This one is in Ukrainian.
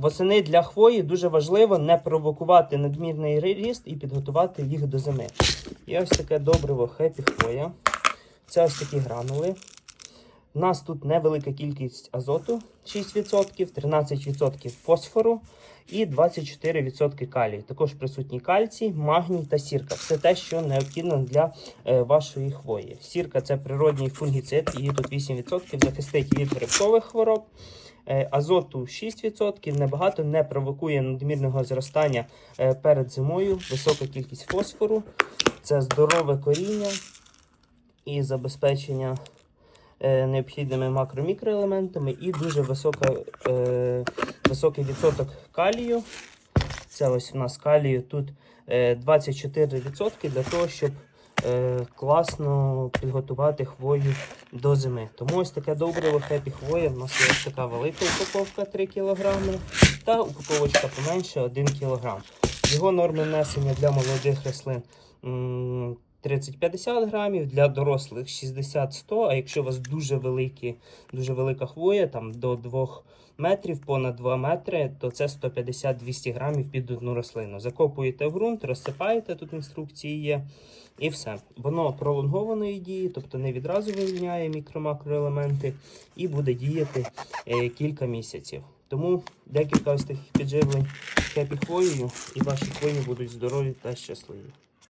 Восени для хвої дуже важливо не провокувати надмірний ріст і підготувати їх до зими. Є ось таке добриво хепі хвоя. Це ось такі гранули. У нас тут невелика кількість азоту 6%, 13% фосфору і 24% калію. Також присутній кальцій, магній та сірка. Все те, що необхідно для е, вашої хвої. Сірка це природній фунгіцид, її тут 8% захистить від грибкових хвороб. Е, Азоту 6%, небагато не провокує надмірного зростання е, перед зимою, висока кількість фосфору, це здорове коріння і забезпечення е, необхідними макро-мікроелементами і дуже висока, високий відсоток калію. Це ось у нас калію тут е, 24% для того, щоб класно підготувати хвою до зими. Тому ось таке добриво хепі хвоя. У нас є ось така велика упаковка 3 кг та упаковочка поменше 1 кг. Його норми внесення для молодих рослин 30-50 грамів, для дорослих 60-100, а якщо у вас дуже великі, дуже велика хвоя, там до 2 метрів, понад 2 метри, то це 150-200 грамів під одну рослину. Закопуєте в ґрунт, розсипаєте, тут інструкції є, і все. Воно пролонгованої дії, тобто не відразу вивільняє мікро-макроелементи і буде діяти е, кілька місяців. Тому декілька ось таких підживлень хепі хвоєю, і ваші хвої будуть здорові та щасливі.